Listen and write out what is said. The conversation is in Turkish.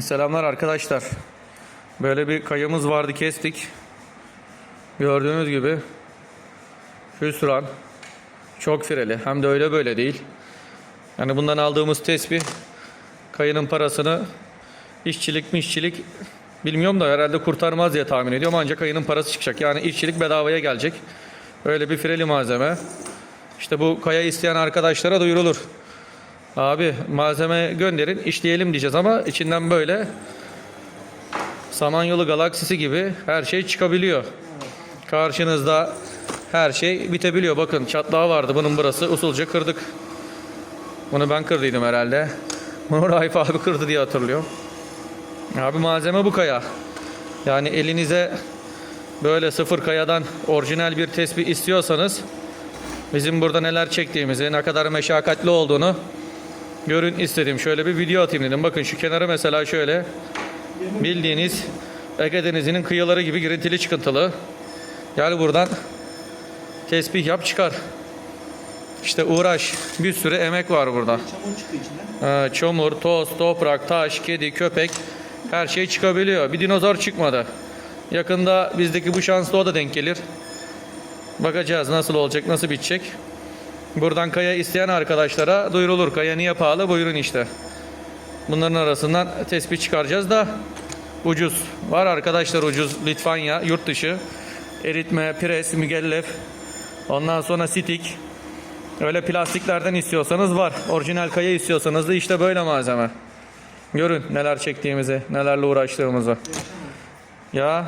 Selamlar arkadaşlar. Böyle bir kayamız vardı kestik. Gördüğünüz gibi hüsran. Çok fireli. Hem de öyle böyle değil. Yani bundan aldığımız tespih kayının parasını işçilik mi işçilik bilmiyorum da herhalde kurtarmaz diye tahmin ediyorum. Ancak kayının parası çıkacak. Yani işçilik bedavaya gelecek. Öyle bir fireli malzeme. İşte bu kaya isteyen arkadaşlara duyurulur. Abi malzeme gönderin işleyelim diyeceğiz ama içinden böyle Samanyolu galaksisi gibi her şey çıkabiliyor. Karşınızda her şey bitebiliyor. Bakın çatlağı vardı bunun burası usulca kırdık. Bunu ben kırdıydım herhalde. Bunu Raif abi kırdı diye hatırlıyorum. Abi malzeme bu kaya. Yani elinize böyle sıfır kayadan orijinal bir tespih istiyorsanız bizim burada neler çektiğimizi, ne kadar meşakkatli olduğunu görün istedim. Şöyle bir video atayım dedim. Bakın şu kenarı mesela şöyle bildiğiniz Ege Denizi'nin kıyıları gibi girintili çıkıntılı. Yani buradan tesbih yap çıkar. İşte uğraş. Bir sürü emek var burada. Çamur çıkıyor içinden. Ee, çamur, toz, toprak, taş, kedi, köpek her şey çıkabiliyor. Bir dinozor çıkmadı. Yakında bizdeki bu şanslı o da denk gelir. Bakacağız nasıl olacak, nasıl bitecek. Buradan kaya isteyen arkadaşlara duyurulur. Kaya niye pahalı? Buyurun işte. Bunların arasından tespih çıkaracağız da ucuz. Var arkadaşlar ucuz. Litvanya, yurt dışı. Eritme, pres, mügellef. Ondan sonra stik. Öyle plastiklerden istiyorsanız var. Orijinal kaya istiyorsanız da işte böyle malzeme. Görün neler çektiğimizi, nelerle uğraştığımızı. Ya